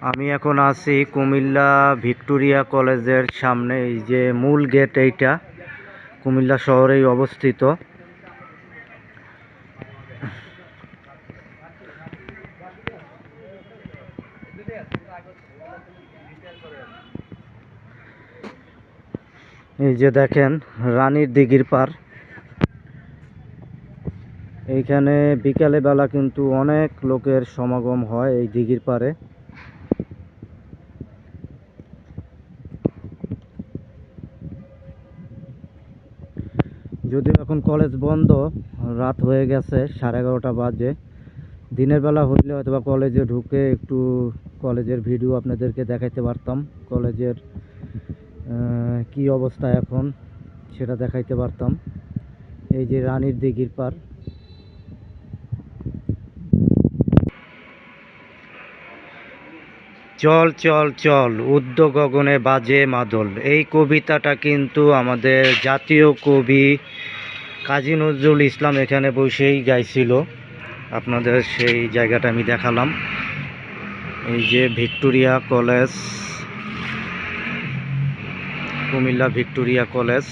আমি এখন আছি কুমিল্লা ভিক্টোরিয়া কলেজের সামনে, এই যে মূল গেট এইটা, কুমিল্লা শহরেই অবস্থিত। এই যে দেখেন, রানীর দিঘির পার। এইখানে বিকালে বেলা কিন্তু অনেক লোকের সমাগম হয় এই দিঘির পারে। যদিও এখন কলেজ বন্ধ, রাত হয়ে গেছে, সাড়ে এগারোটা বাজে। দিনের বেলা হইলে হয়তো বা কলেজে ঢুকে একটু কলেজের ভিডিও আপনাদেরকে দেখাইতে পারতাম। কলেজের কি অবস্থা এখন সেটা দেখাইতে পারতাম। এই যে রানীর দিঘির পার। চল চল চল উদ্য গগনে বাজে মাদল। এই কবিতাটা কিন্তু আমাদের জাতীয় কবি কাজী নজরুল ইসলাম এখানে বসেই গাইছিল। আপনাদের সেই জায়গাটা আমি দেখালাম। এই যে Victoria College, Comilla Victoria College.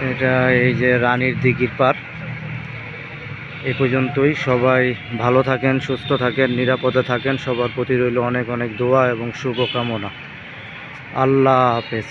এটা এই যে রানীর দিঘির পার। এ পর্যন্তই। সবাই ভালো থাকেন, সুস্থ থাকেন, নিরাপদে থাকেন। সবার প্রতি রইল অনেক অনেক দোয়া এবং শুভকামনা। আল্লাহ হাফেজ।